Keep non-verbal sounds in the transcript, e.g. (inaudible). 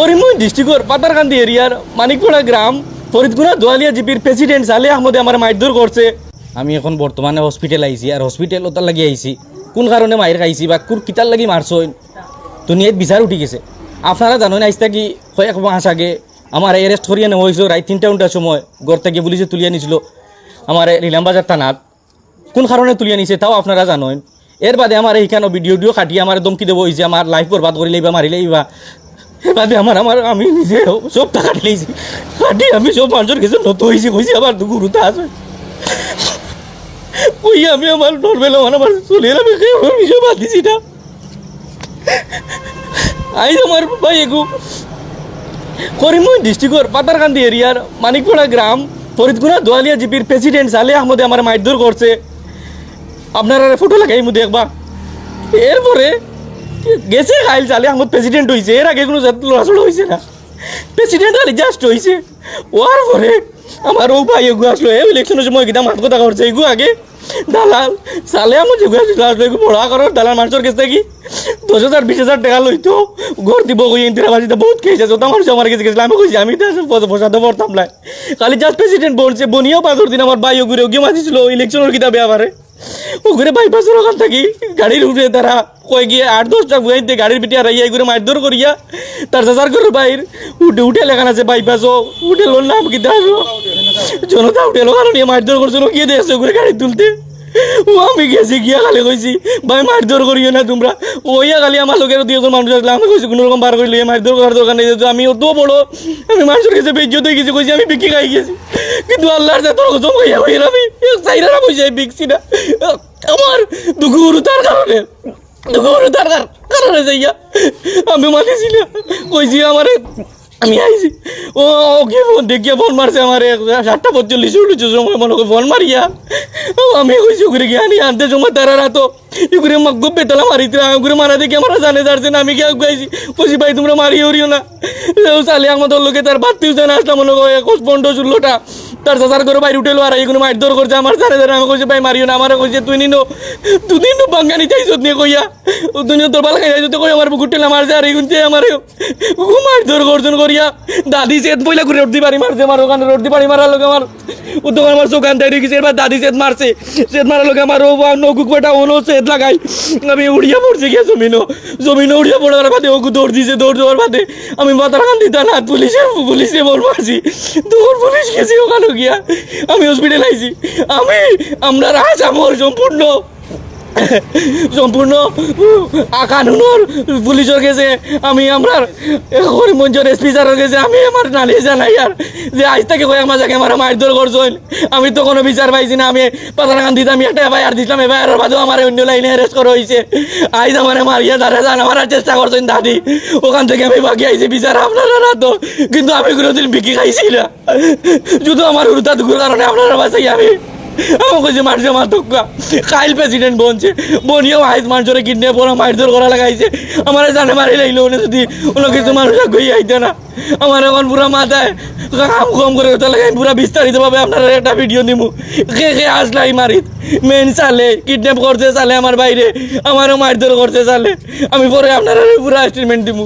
করিমগঞ্জ ডিস্ট্রিক্টর পাতারকান্দি এরিয়ার মানিকপাড়া গ্রাম ফরিদগুনা দোয়ালিয়া জিপির প্রেসিডেন্ট সালে আহমদে আমার মারধর করছে। আমি এখন বর্তমানে হসপিটাল আইছি আর হসপিটাল ওটার লাগি আইছি। কোন কারণে মায়ের খাইছি বা কোন কিতার লাগি মারছ? দুনিয়াত বিচার উঠি গেছে। আপনারা জানেন আইসটা কি কয়েক মাস আগে আমার এরেস্ট করিয়ে নেওয়া হয়েছিল রাত তিনটা উনটার সময় ঘর থেকে পুলিশে তুলিয়ে নিছিল আমার নীলামবাজার থানাত। কোন কারণে তুলিয়ে নিছে তাও আপনারা জানেন এর বাদে আমার এইখানে ভিডিও ভিডিও কাটিয়ে আমার দমকি দেবো হয়েছে আমার লাইফ বরবাদ করে লইবা মারি লইবা এর বাদে আমার আমার, আমি নিজে সব টাকা কাটি কাটি আমি সব মানুষের কাছে নত হয়েছি, কইছি আমার তো গুরুতা আছে। ওই আমি আমার নর্মেল আমার আমার চলে আমি নিজে বাদ দিছি না। আইজ আমার ভাই এগু। করিমগঞ্জ ডিস্ট্রিক্টর পাতারকান্দি এরিয়ার মানিকপাড়া গ্রাম ফরিদগুনা দোয়ালিয়া জিপির প্রেসিডেন্ট সালে আহমদে আমার মারধর করছে। আপনারা ফটো লাগাই মু দেখবা এরপরে গেছে খাইল চালে আহমদ প্রেসিডেন্ট হয়েছে এর আগে কোনো লড়াচড়া হয়েছে না। প্রেসিডেন্ট খালি জাস্ট হয়েছে ওর পরে আমার ও ভাই এগু আসলো, এই ইলেকশনের সময় কিনা মাত কথা করছে? এগু আগে, দালাল সালে আমার যেগু আসলো আসলো এগু পড়া করার দালাল মানুষের কাছ কি? দশ হাজার, বিশ হাজার টাকা লইতো ঘর দিব কই ইন্দিরাবাসীতে বহুত খেয়েছে যত মানুষ আমার কাছে গেছিল আমি কইছি, আমি বসাতে পারতাম না। খালি জাস্ট প্রেসিডেন্ট বলছে বনিয়াও পাঁচর দিন আমার ভাই ওগুলো ওগিয়ে মাতিছিল ইলেকশনের কিতাবে আমারে ওগুলো বাইপাসের ওখান থাকি গাড়ির উঠে তারা কয়ে গিয়ে আট দশটা বুঝাইতে গাড়ির পিঠে আর এগুলো মারধর করিয়া তার চাচার করে বাইর উঠে উঠে লেখা আছে বাইপাস ও, উঠে লোন নাম কি জনতা উঠে লোক নিয়ে মারধর করছিল গিয়ে দিয়েছে ওগুলো গাড়ি তুলতে? আমি গেছি, গিয়া খালি কইছি, ভাই মারধর করিও না তোমরা। ওইয়া খালি আমার লোকের দুই একজন মানুষ আসলে, আমি কইছি, কোনো রকম বার করিলে মারধর করার দোকান নেই, যেহেতু আমি অত বড়, আমি মানুষের কাছে বেজ্জত হয়ে গেছি, কইছি, আমি বিক্রি খাই গেছি। কিন্তু আল্লাহর যা তোর কসম খাইয়া হইল আমি চাইরা না পয়সা বিকছি না। আমার দুঃখ তার কারণে, দুঃখ তার কারণে যাইয়া আমি মানিছি না। কইছি, আমারে আমি আইছি। ও, ওকে ফোন দেখিয়া ফোন মারছে আমার? সাতটা পঁয়তাল্লিশ উঠেছে, সময় মনে করে ফোন মারিয়া ও, আমি কইছি ওগুলো গিয়ে আনি, আনতে সময় তারা রাতো। এগুলো মাগ্য বেতলা মারিতে ওগুলো মারা দেখি আমরা জানে যাচ্ছে না, আমি কেউ গাইছি কইছি ভাই, তোমরা মারিয়ে উড়িও না। চালে আমাদের লোকে তার বাত্তিও জানা আসলাম মনে করে পনেরো ষোলোটা। তার চাচার করে বাইরে উঠেলো আর এগুলো মারধর করছে, আমার জানে জানে আমি কইছি, ভাই, মারিও না আমার কইছে, তুই নিনো, দুদিন বাঙ্গানি চাইছত নিয়ে কইয়া তুই তোর বালা খাই কই আমার আর আমার মারধর গর্জন করিয়া, দাদি সেত বইলা করে উঠতে পারি মারছে, আমার ওখানে পারি মারার লোক আমার, ও আমার চোখান তাই এবার দাদি সেত মারছে সেত মারার লোক আমার, ও নকুক বেটা সেত লাগাই আমি উড়িয়া পড়ছে গিয়া জমিনও জমিনও উড়িয়া পড়ার বাদে ওকে দৌড় দিছে, দৌড় দেওয়ার বাদে আমি মাথার কান দিতাম না পুলিশে পুলিশে বল মারছি দৌড় পুলিশ গেছি ওখানে গিয়া আমি হসপিটাল আইছি। আমি আমরা রাজ আমার সম্পূর্ণ (laughs) সম্পূর্ণ কানুনের পুলিশের কাছে আমি আমরা করিমগঞ্জের এসপি স্যারের কাছে আমি আমার নালি জানাই আর যে আজ থেকে কয়েক মাস আগে আমার মারধর করছেন আমি তো কোনো বিচার পাইছি না, আমি পাতারাগান দিতাম একটা এফআইআর দিতাম এফআইআর বাদেও আমার অন্য লাইনে অ্যারেস্ট করা হয়েছে আজ আমার মারিয়া দাঁড়া জানা মারার চেষ্টা করছেন দাদি। ওখান থেকে আমি বাকি আইছি, বিচার আপনারা না তো, কিন্তু আমি কোনোদিন বিক্রি খাইছি না। শুধু আমার দুঃখের কারণে আপনারা বাঁচাই আমি। আমাকে যে মারছে তোকা কাইল প্রেসিডেন্ট বনছে। বনিও আইস মানুষের কিডনে পড়া মারধর করা লাগাইছে। আমার জানে মারি লাগল উনি যদি অন্য কিছু মানুষ গই আইতে না। আমার এখন পুরা মাথায় কাম কম করে ওটা লাগাই, পুরা বিস্তারিতভাবে আপনারা একটা ভিডিও দিমু কে কে আসলাই মারিত? মেন চালে, কিডন্যাপ করতে চালে আমার বাইরে, আমারও মারধর করতে চালে। আমি পরে আপনারা পুরা স্টেটমেন্ট দিমু।